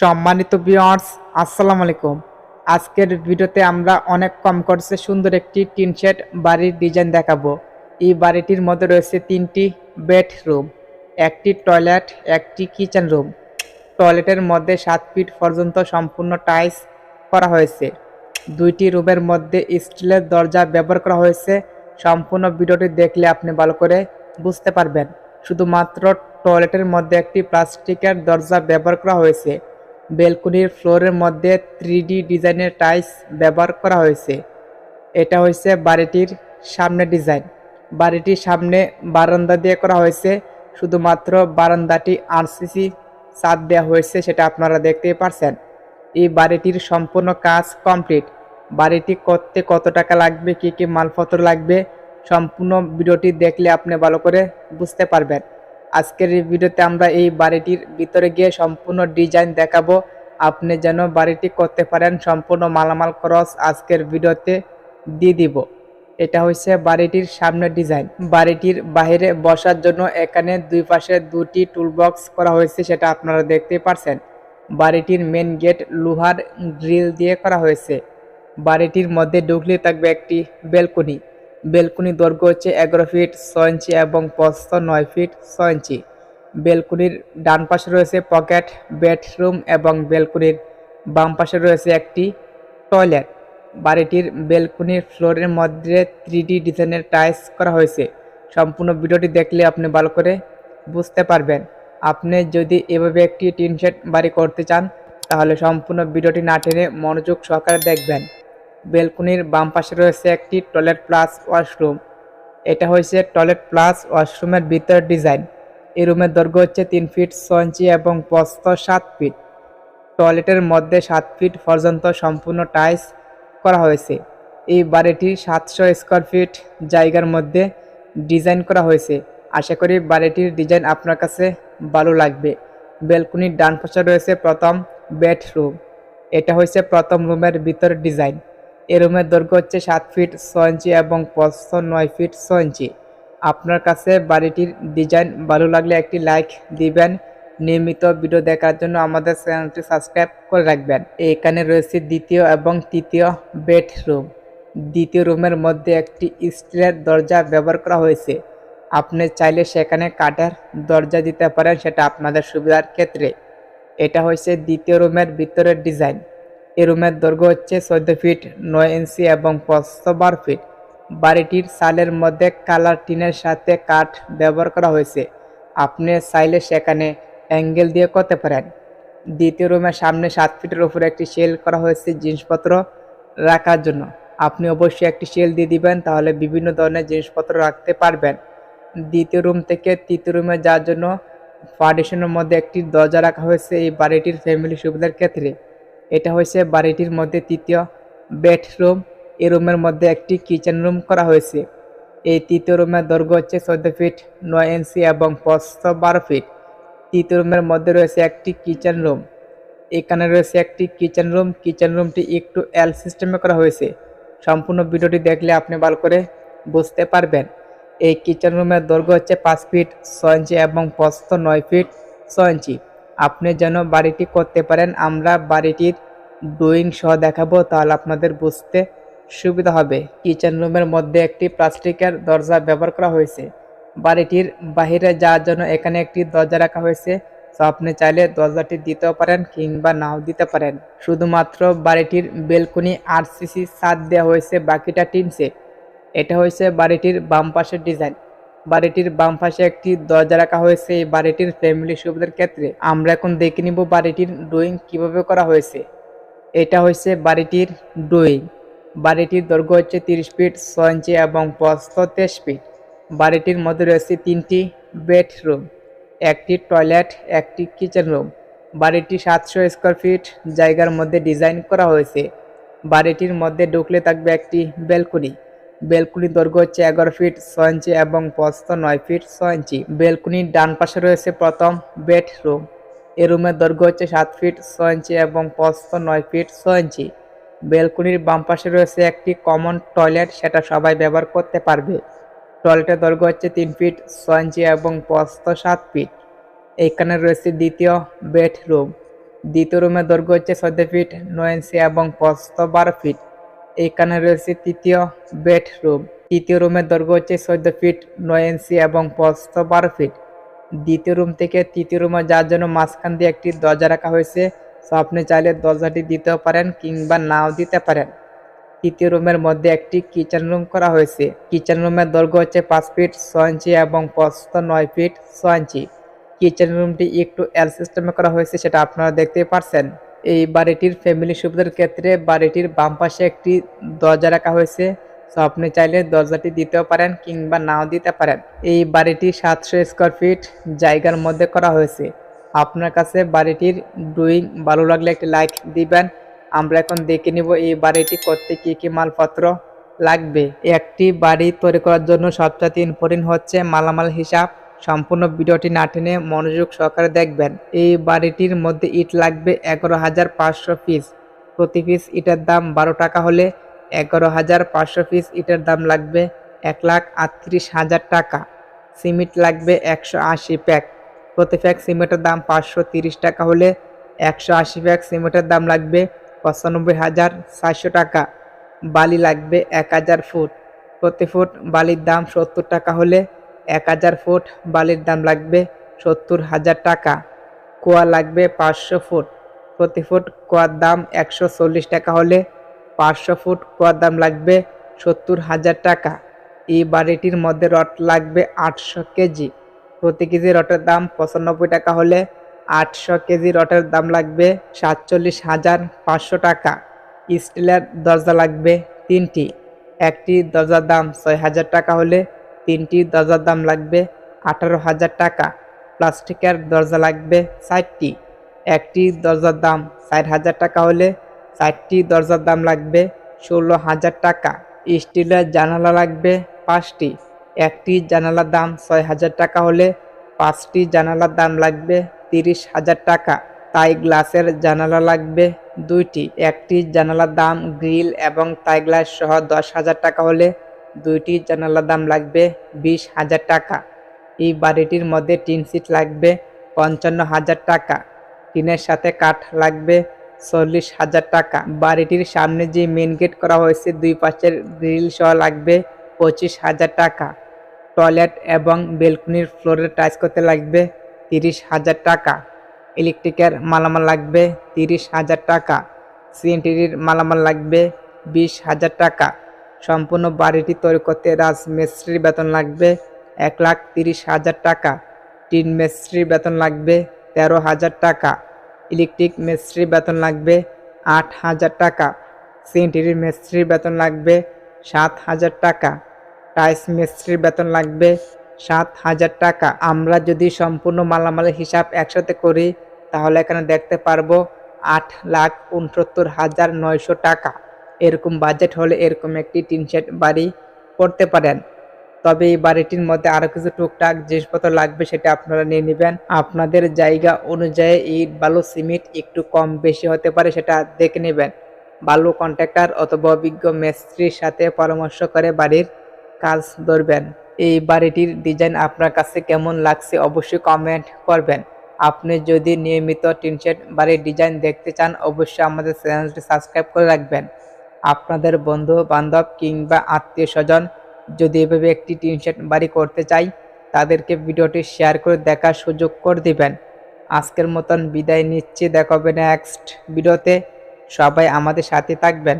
সম্মানিত ভিউয়ার্স আসসালামু আলাইকুম। আজকের ভিডিওতে আমরা অনেক কম খরচে সুন্দর একটি টিন শেড বাড়ির ডিজাইন দেখাবো। এই বাড়িটির মধ্যে রয়েছে তিনটি বেডরুম একটি টয়লেট একটি কিচেন রুম টয়লেটের মধ্যে সাত ফিট পর্যন্ত সম্পূর্ণ টাইলস করা হয়েছে। দুইটি রুমের মধ্যে স্টিলের দরজা ব্যবহার করা হয়েছে। সম্পূর্ণ ভিডিওটি দেখলে আপনি ভালো করে বুঝতে পারবেন। শুধুমাত্র টয়লেটের মধ্যে একটি প্লাস্টিকের দরজা ব্যবহার করা হয়েছে। বেলকনির ফ্লোরের মধ্যে থ্রি ডিজাইনের টাইলস ব্যবহার করা হয়েছে। এটা হয়েছে বাড়িটির সামনে ডিজাইন। বাড়িটির সামনে বারান্দা দিয়ে করা হয়েছে। শুধুমাত্র বারান্দাটি আরসিসি ছাদ দেওয়া হয়েছে সেটা আপনারা দেখতে পারছেন। এই বাড়িটির সম্পূর্ণ কাজ কমপ্লিট। বাড়িটি করতে কত টাকা লাগবে, কি কি মালপত্র লাগবে, সম্পূর্ণ ভিডিওটি দেখলে আপনি ভালো করে বুঝতে পারবেন। আজকের এই ভিডিওতে আমরা এই বাড়িটির ভিতরে গিয়ে সম্পূর্ণ ডিজাইন দেখাবো। আপনি যেন বাড়িটি করতে পারেন, সম্পূর্ণ মালামাল খরচ আজকের ভিডিওতে দিয়ে দিব। এটা হচ্ছে বাড়িটির সামনের ডিজাইন। বাড়িটির বাইরে বসার জন্য এখানে দুই পাশে দুটি টুলবক্স করা হয়েছে, সেটা আপনারা দেখতে পারছেন। বাড়িটির মেন গেট লোহার গ্রিল দিয়ে করা হয়েছে। বাড়িটির মধ্যে ঢুকলে থাকবে একটি বেলকনি বেলকুনি দৈর্ঘ্য হচ্ছে এগারো ফিট, ছয় ইঞ্চি এবং প্রস্থ নয় ফিট, ছয় ইঞ্চি। বেলকুনির ডান পাশে রয়েছে পকেট, বেডরুম এবং বেলকুনির বাম পাশে রয়েছে একটি টয়লেট। বাড়িটির বেলকুনির ফ্লোরের মধ্যে থ্রি ডিজাইনের টাইলস করা হয়েছে। সম্পূর্ণ ভিডিওটি দেখলে আপনি ভালো করে বুঝতে পারবেন। আপনি যদি এভাবে একটি টিন শেড বাড়ি করতে চান, তাহলে সম্পূর্ণ ভিডিওটি না টেনে মনোযোগ সহকারে দেখবেন। বেলকুনির বাম পাশে রয়েছে একটি টয়লেট প্লাস ওয়াশরুম এটা হয়েছে টয়লেট প্লাস ওয়াশরুমের ভিতর ডিজাইন এই রুমের দৈর্ঘ্য হচ্ছে তিন ফিট ছ ইঞ্চি এবং প্রস্থ সাত ফিট টয়লেটের মধ্যে সাত ফিট পর্যন্ত সম্পূর্ণ টাইলস করা হয়েছে। এই বাড়িটি সাতশো স্কোয়ার ফিট জায়গার মধ্যে ডিজাইন করা হয়েছে। আশা করি বাড়িটির ডিজাইন আপনার কাছে ভালো লাগবে। বেলকুনির ডান পাশে রয়েছে প্রথম বেডরুম এটা হয়েছে প্রথম রুমের ভিতর ডিজাইন এই রুমের দৈর্ঘ্য হচ্ছে সাত ফিট ছ ইঞ্চি এবং প্রস্থ নয় ফিট ছ ইঞ্চি। আপনার কাছে বাড়িটির ডিজাইন ভালো লাগলে একটি লাইক দিবেন। নিয়মিত ভিডিও দেখার জন্য আমাদের চ্যানেলটি সাবস্ক্রাইব করে রাখবেন। এখানে রয়েছে দ্বিতীয় এবং তৃতীয় বেডরুম। দ্বিতীয় রুমের মধ্যে একটি স্টিলের দরজা ব্যবহার করা হয়েছে। আপনি চাইলে সেখানে কাঠের দরজা দিতে পারেন, সেটা আপনাদের সুবিধার ক্ষেত্রে। এটা হচ্ছে দ্বিতীয় রুমের ভিতরের ডিজাইন। এই রুমের দৈর্ঘ্য হচ্ছে চোদ্দ ফিট, নয় ইঞ্চি এবং প্রস্থ বারো ফিট। বাড়িটির সালের মধ্যে কালার টিনের সাথে কাঠ ব্যবহার করা হয়েছে। আপনি চাইলে সেখানে অ্যাঙ্গেল দিয়ে করতে পারেন। দ্বিতীয় রুমের সামনে সাত ফিটের উপরে একটি সেল করা হয়েছে জিনিসপত্র রাখার জন্য। আপনি অবশ্যই একটি সেল দিয়ে দিবেন, তাহলে বিভিন্ন ধরনের জিনিসপত্র রাখতে পারবেন। দ্বিতীয় রুম থেকে তৃতীয় রুমে যাওয়ার জন্য ফাউন্ডেশনের মধ্যে একটি দরজা রাখা হয়েছে এই বাড়িটির ফ্যামিলি সুবিধার ক্ষেত্রে। এটা হয়েছে বাড়িটির মধ্যে তৃতীয় বেডরুম। এই রুমের মধ্যে একটি কিচেন রুম করা হয়েছে। এই তৃতীয় রুমের দৈর্ঘ্য হচ্ছে চোদ্দ ফিট, নয় ইঞ্চি এবং প্রস্থ বারো ফিট। তৃতীয় রুমের মধ্যে রয়েছে একটি কিচেন রুম। এখানে রয়েছে একটি কিচেন রুম। কিচেন রুমটি একটু এল সিস্টেমে করা হয়েছে। সম্পূর্ণ ভিডিওটি দেখলে আপনি ভালো করে বুঝতে পারবেন। এই কিচেন রুমের দৈর্ঘ্য হচ্ছে পাঁচ ফিট, ছয় ইঞ্চি এবং প্রস্থ নয় ফিট, ছয় ইঞ্চি। আপনি যেন বাড়িটি করতে পারেন, আমরা বাড়িটির ড্রয়িং সহ দেখাবো, তাহলে আপনাদের বুঝতে সুবিধা হবে। কিচেন রুমের মধ্যে একটি প্লাস্টিকের দরজা ব্যবহার করা হয়েছে। বাড়িটির বাহিরে যাওয়ার জন্য এখানে একটি দরজা রাখা হয়েছে। তো আপনি চাইলে দরজাটি দিতেও পারেন কিংবা নাও দিতে পারেন। শুধুমাত্র বাড়িটির বেলকনি আরসিসি ছাদ দেওয়া হয়েছে, বাকিটা টিনসে। এটা হয়েছে বাড়িটির বাম পাশের ডিজাইন। বাড়িটির বাম পাশে একটি দরজা রাখা হয়েছে। এই বাড়িটির ফ্যামিলি সুবিধার ক্ষেত্রে আমরা এখন দেখে নিব বাড়িটির ড্রয়িং কীভাবে করা হয়েছে। এটা হয়েছে বাড়িটির ড্রয়িং বাড়িটির দৈর্ঘ্য হচ্ছে তিরিশ ফিট ছয় ইঞ্চি এবং প্রস্থ তেইশ ফিট বাড়িটির মধ্যে রয়েছে তিনটি বেডরুম একটি টয়লেট একটি কিচেন রুম বাড়িটি সাতশো স্কোয়ার ফিট জায়গার মধ্যে ডিজাইন করা হয়েছে। বাড়িটির মধ্যে ঢুকলে থাকবে একটি বেলকনি বেলকুনির দৈর্ঘ্য হচ্ছে এগারো ফিট ছয় ইঞ্চি এবং প্রস্থ নয় ফিট ছয় ইঞ্চি। বেলকুনির ডান পাশে রয়েছে প্রথম বেডরুম। এ রুমের দৈর্ঘ্য হচ্ছে সাত ফিট ছয় ইঞ্চি এবং প্রস্থ নয় ফিট ছয় ইঞ্চি। বেলকুনির বাম পাশে রয়েছে একটি কমন টয়লেট, সেটা সবাই ব্যবহার করতে পারবে। টয়লেটের দৈর্ঘ্য হচ্ছে তিন ফিট ছয় ইঞ্চি এবং প্রস্থ সাত ফিট। এখানে রয়েছে দ্বিতীয় বেডরুম। দ্বিতীয় রুমের দৈর্ঘ্য হচ্ছে চোদ্দ ফিট, নয় ইঞ্চি এবং প্রস্থ বারো ফিট। এখানে রয়েছে তৃতীয় বেডরুম। তৃতীয় রুমের দৈর্ঘ্য হচ্ছে চোদ্দ ফিট, নয় ইঞ্চি এবং প্রস্থ বারো ফিট। দ্বিতীয় রুম থেকে তৃতীয় রুমে যাওয়ার জন্য মাঝখান দিয়ে একটি দরজা রাখা হয়েছে। সো আপনি চাইলে দরজাটি দিতেও পারেন কিংবা নাও দিতে পারেন। তৃতীয় রুমের মধ্যে একটি কিচেন রুম করা হয়েছে। কিচেন রুমের দৈর্ঘ্য হচ্ছে পাঁচ ফিট, ছয় ইঞ্চি এবং প্রস্থ নয় ফিট, ছয় ইঞ্চি। কিচেন রুমটি একটু এল সিস্টেমে করা হয়েছে, সেটা আপনারা দেখতেই পারছেন। এই বাড়িটির ফ্যামিলি সুবিধার ক্ষেত্রে বাড়িটির বাম পাশে একটি দরজা রাখা হয়েছে। সো আপনি চাইলে দরজাটি দিতেও পারেন কিংবা নাও দিতে পারেন। এই বাড়িটি সাতশো স্কোয়ার ফিট জায়গার মধ্যে করা হয়েছে। আপনার কাছে বাড়িটির ড্রয়িং ভালো লাগলে একটি লাইক দিবেন। আমরা এখন দেখে নিব এই বাড়িটি করতে কী কী মালপত্র লাগবে। একটি বাড়ি তৈরি করার জন্য সবচেয়ে ইম্পর্টেন্ট হচ্ছে মালামাল হিসাব। সম্পূর্ণ ভিডিওটি না টেনে মনোযোগ সহকারে দেখবেন। এই বাড়িটির মধ্যে ইট লাগবে এগারো হাজার পাঁচশো পিস। প্রতি পিস ইটের দাম বারো টাকা হলে এগারো হাজার পাঁচশো পিস ইটের দাম লাগবে এক লাখ আটত্রিশ হাজার টাকা। সিমেন্ট লাগবে একশো আশি প্যাক। প্রতি প্যাক সিমেন্টের দাম পাঁচশো তিরিশ টাকা হলে একশো আশি প্যাক সিমেন্টের দাম লাগবে পঁচানব্বই হাজার চারশো টাকা। বালি লাগবে এক হাজার ফুট। প্রতি ফুট বালির দাম সত্তর টাকা হলে এক হাজার ফুট, বালির দাম লাগবে সত্তর হাজার টাকা। কোয়া লাগবে পাঁচশো ফুট। প্রতি ফুট কোয়ার দাম একশো চল্লিশ টাকা হলে পাঁচশো ফুট কোয়ার দাম লাগবে সত্তর হাজার টাকা। এই বাড়িটির মধ্যে রড লাগবে আটশো কেজি। প্রতি কেজি রটের দাম পঁচানব্বই টাকা হলে আটশো কেজি রটের দাম লাগবে সাতচল্লিশ হাজার পাঁচশো টাকা। স্টিলের দরজা লাগবে তিনটি। একটি দরজার দাম ছয় হাজার টাকা হলে তিনটি দরজার দাম লাগবে আঠারো হাজার টাকা, প্লাস্টিকের দরজা লাগবে ষাটটি। একটি দরজার দাম ষাট হাজার টাকা হলে চারটি দরজার দাম লাগবে ষোলো হাজার টাকা। স্টিলের জানালা লাগবে পাঁচটি, একটি জানালার দাম ছয় হাজার টাকা হলে পাঁচটি জানালার দাম লাগবে তিরিশ হাজার টাকা। তাই গ্লাসের জানালা লাগবে দুইটি, একটি জানালার দাম গ্রিল এবং তাই গ্লাস সহ দশ হাজার টাকা হলে দুইটি জানালার দাম লাগবে বিশ হাজার টাকা। এই বাড়িটির মধ্যে টিন সিট লাগবে পঞ্চান্ন হাজার টাকা। টিনের সাথে কাঠ লাগবে চল্লিশ হাজার টাকা। বাড়িটির সামনে যে মেন গেট করা হয়েছে, দুই পাশের গ্রিল সহ লাগবে পঁচিশ হাজার টাকা। টয়লেট এবং বেলকনির ফ্লোরের টাইস করতে লাগবে তিরিশ হাজার টাকা। ইলেকট্রিকের মালামাল লাগবে তিরিশ হাজার টাকা। সিএনটির মালামাল লাগবে বিশ হাজার টাকা। সম্পূর্ণ বাড়িটি তৈরি করতে রাজমিস্ত্রির বেতন লাগবে এক লাখ তিরিশ হাজার টাকা, টিন মিস্ত্রির বেতন লাগবে তেরো হাজার টাকা, ইলেকট্রিক মিস্ত্রির বেতন লাগবে আট হাজার টাকা, সিএনটির মিস্ত্রির বেতন লাগবে সাত হাজার টাকা টাইস মিস্ত্রির বেতন লাগবে সাত হাজার টাকা। আমরা যদি সম্পূর্ণ মালামালের হিসাব একসাথে করি, তাহলে এখানে দেখতে পারব আট লাখ উনসত্তর হাজার নয়শো টাকা। এরকম বাজেট হলে এরকম একটি টিন শেড বাড়ি করতে পারেন। তবে এই বাড়িটির মধ্যে আরও কিছু টুকটাক জিনিসপত্র লাগবে সেটা আপনারা নিয়ে নেবেন। আপনাদের জায়গা অনুযায়ী ইট বালু সিমেন্ট একটু কম বেশি হতে পারে সেটা দেখে নেবেন। বালু কন্ট্রাক্টর অথবা অভিজ্ঞ মিস্ত্রির সাথে পরামর্শ করে বাড়ির কাজ ধরবেন। এই বাড়িটির ডিজাইন আপনার কাছে কেমন লাগছে অবশ্যই কমেন্ট করবেন। আপনি যদি নিয়মিত টিনশেড বাড়ির ডিজাইন দেখতে চান, অবশ্যই আমাদের চ্যানেলটি সাবস্ক্রাইব করে রাখবেন। আপনাদের বন্ধু বান্ধব কিংবা আত্মীয় স্বজন যদি এভাবে একটি টিনশেড বাড়ি করতে চাই তাদেরকে ভিডিওটি শেয়ার করে দেখার সুযোগ করে দিবেন। আজকের মতন বিদায় নিচ্ছি। দেখা হবে নেক্সট ভিডিওতে। সবাই আমাদের সাথে থাকবেন।